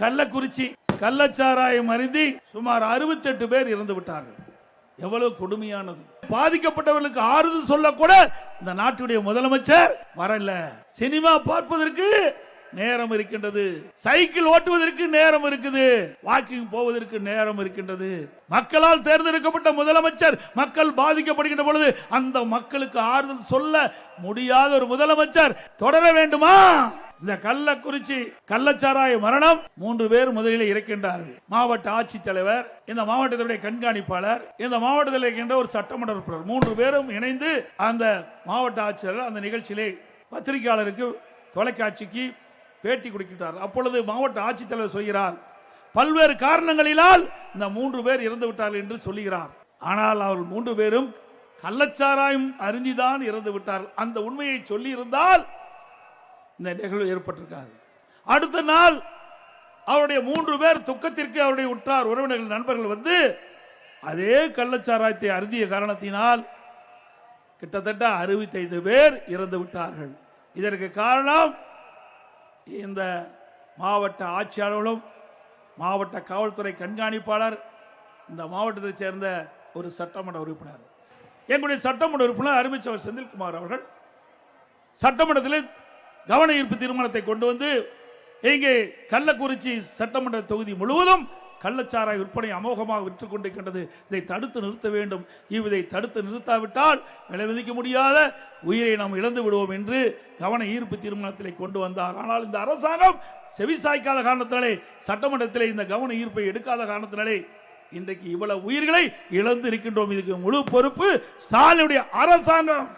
கள்ளக்குறிச்சி கள்ளச்சாராயம் அருந்தி சுமார் 68 பேர் இறந்து விட்டார்கள். எவ்வளவு கொடுமையானது. பாதிக்கப்பட்டவர்களுக்கு ஆறுதல் சொல்லக்கூட இந்த நாட்டுடைய முதலமைச்சர் வரல. சினிமா பார்ப்பதற்கு நேரம் இருக்கின்றது. சைக்கிள் ஓட்டுவதற்கு நேரம் இருக்குது. வாக்கிங் போவதற்கு நேரம் இருக்கின்றது. மக்களால் தேர்ந்தெடுக்கப்பட்ட முதலமைச்சர் மக்கள் பாதிக்கப்படுகின்ற பொழுது அந்த மக்களுக்கு ஆறுதல் சொல்ல முடியாத ஒரு முதலமைச்சர் தொடர வேண்டுமா? இந்த கள்ளக்குறிச்சி கள்ளச்சாராய மரணம் மூன்று பேர் முதலில் இருக்கின்றார்கள். மாவட்ட ஆட்சித்தலைவர் இந்த மாவட்டத்தினுடைய கண்காணிப்பாளர் இந்த மாவட்டத்தில் இருக்கின்ற ஒரு சட்டமன்ற உறுப்பினர். மூன்று பேரும் இணைந்து அந்த மாவட்ட ஆட்சித்தலைவர் அந்த நிகழ்ச்சியிலே பத்திரிகையாளருக்கு தொலைக்காட்சிக்கு பேட்டி கொடுக்கின்றார். அப்பொழுது மாவட்ட ஆட்சித்தலைவர் சொல்கிறார் பல்வேறு காரணங்களினால் இந்த மூன்று பேர் இறந்து விட்டார்கள் என்று சொல்லுகிறார். ஆனால் அவர்கள் மூன்று பேரும் கள்ளச்சாராயம் அருந்திதான் இறந்து விட்டார்கள். அந்த உண்மையை சொல்லி இருந்தால் இந்த நிகழ்வு ஏற்பட்டிருக்காது. அடுத்த நாள் அவருடைய மூன்று பேர் துக்கத்திற்கு அவருடைய உற்றார் உறவினர்கள் நண்பர்கள் வந்து அதே கள்ளச்சாராயத்தை அருந்திய காரணத்தினால் கிட்டத்தட்ட அறுபத்தைந்து பேர் இறந்து விட்டார்கள். இதற்கு காரணம் இந்த மாவட்ட ஆட்சியாளர்களும் மாவட்ட காவல்துறை கண்காணிப்பாளர் இந்த மாவட்டத்தைச் சேர்ந்த ஒரு சட்டமன்ற உறுப்பினர். எங்களுடைய சட்டமன்ற உறுப்பினர் அருமைச்சவர் செந்தில்குமார் அவர்கள் சட்டமன்றத்தில் கவன ஈர்ப்பு தீர்மானத்தை கொண்டு வந்து இங்கே கள்ளக்குறிச்சி சட்டமன்ற தொகுதி முழுவதும் கள்ளச்சாராய் விற்பனை அமோகமாக விற்று கொண்டிருக்கின்றது. இதை தடுத்து நிறுத்த வேண்டும். இதை தடுத்து நிறுத்தாவிட்டால் விளைவிக்க முடியாத உயிரை நாம் இழந்து விடுவோம் என்று கவன ஈர்ப்பு தீர்மானத்திலே கொண்டு வந்தார். ஆனால் இந்த அரசாங்கம் செவிசாய்க்காத காரணத்தினாலே சட்டமன்றத்திலே இந்த கவன ஈர்ப்பை எடுக்காத காரணத்தினாலே இன்றைக்கு இவ்வளவு உயிர்களை இழந்து இருக்கின்றோம் இதுக்கு முழு பொறுப்பு ஸ்டாலினுடைய அரசாங்கம்.